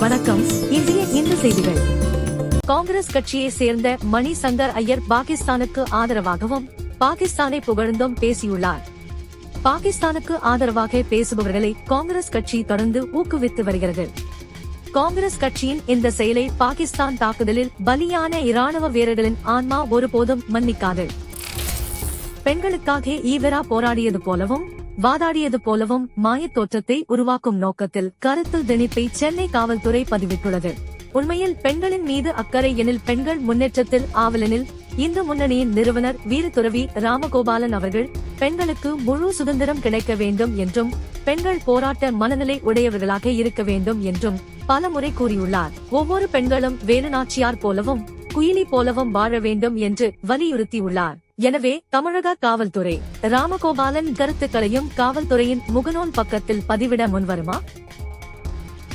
வணக்கம். இன்றைய இந்து செய்திகள். காங்கிரஸ் கட்சியை சேர்ந்த மணி சங்கர் ஐயர் பாகிஸ்தானுக்கு ஆதரவாகவும் பாகிஸ்தானை புகழ்ந்தும் பேசியுள்ளார். பாகிஸ்தானுக்கு ஆதரவாக பேசுபவர்களை காங்கிரஸ் கட்சி தொடர்ந்து ஊக்குவித்து வருகிறது. காங்கிரஸ் கட்சியின் இந்த செயலை பாகிஸ்தான் தாக்குதலில் பலியான இராணுவ வீரர்களின் ஆன்மா ஒருபோதும் மன்னிக்காது. பெண்களுக்காக ஈவரா போராடியது போலவும் வாதாடியது போலவும் மாயத் தோற்றத்தை உருவாக்கும் நோக்கத்தில் கருத்து திணிப்பை சென்னை காவல்துறை பதிவிட்டுள்ளது. உண்மையில் பெண்களின் மீது அக்கறை எனில் பெண்கள் முன்னேற்றத்தில் ஆவலனில் இந்து முன்னணியின் நிறுவனர் வீரதுறவி ராமகோபாலன் அவர்கள் பெண்களுக்கு முழு சுதந்திரம் கிடைக்க வேண்டும் என்றும் பெண்கள் போராட்ட மனநிலை உடையவர்களாக இருக்க வேண்டும் என்றும் பலமுறை கூறியுள்ளார். ஒவ்வொரு பெண்களும் வேலுநாச்சியார் போலவும் குயிலி போலவும் வாழ வேண்டும் என்று வலியுறுத்தியுள்ளார். எனவே தமிழக காவல்துறை ராமகோபாலன் கருத்துக்களையும் காவல்துறையின் முகநூல் பக்கத்தில் பதிவிட முன்வருமா?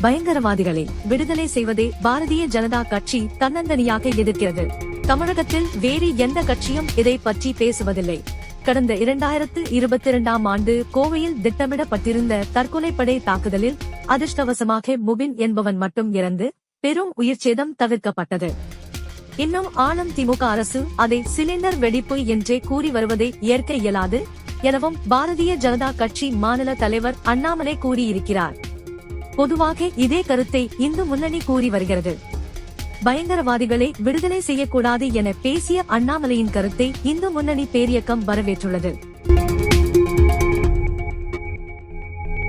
பயங்கரவாதிகளை விடுதலை செய்வதே பாரதிய ஜனதா கட்சி தன்னந்தனியாக எதிர்க்கிறது. தமிழகத்தில் வேறு எந்த கட்சியும் இதை பற்றி பேசுவதில்லை. கடந்த இரண்டாயிரத்து இருபத்தி இரண்டாம் ஆண்டு கோவையில் திட்டமிடப்பட்டிருந்த தற்கொலைப்படை தாக்குதலில் அதிர்ஷ்டவசமாக முபின் என்பவன் மட்டும் இறந்து பெரும் உயிர்ச்சேதம் தவிர்க்கப்பட்டது. இன்னும் ஆளும் திமுக அரசு அதை சிலிண்டர் வெடிப்பு என்றே கூறி வருவதை ஏற்க இயலாது எனவும் பாரதிய ஜனதா கட்சி மாநில தலைவர் அண்ணாமலை கூறியிருக்கிறார். பொதுவாக இதே கருத்தை இந்து முன்னணி கூறி வருகிறது. பயங்கரவாதிகளை விடுதலை செய்யக்கூடாது என பேசிய அண்ணாமலையின் கருத்தை இந்து முன்னணி பேரியக்கம் வரவேற்றுள்ளது.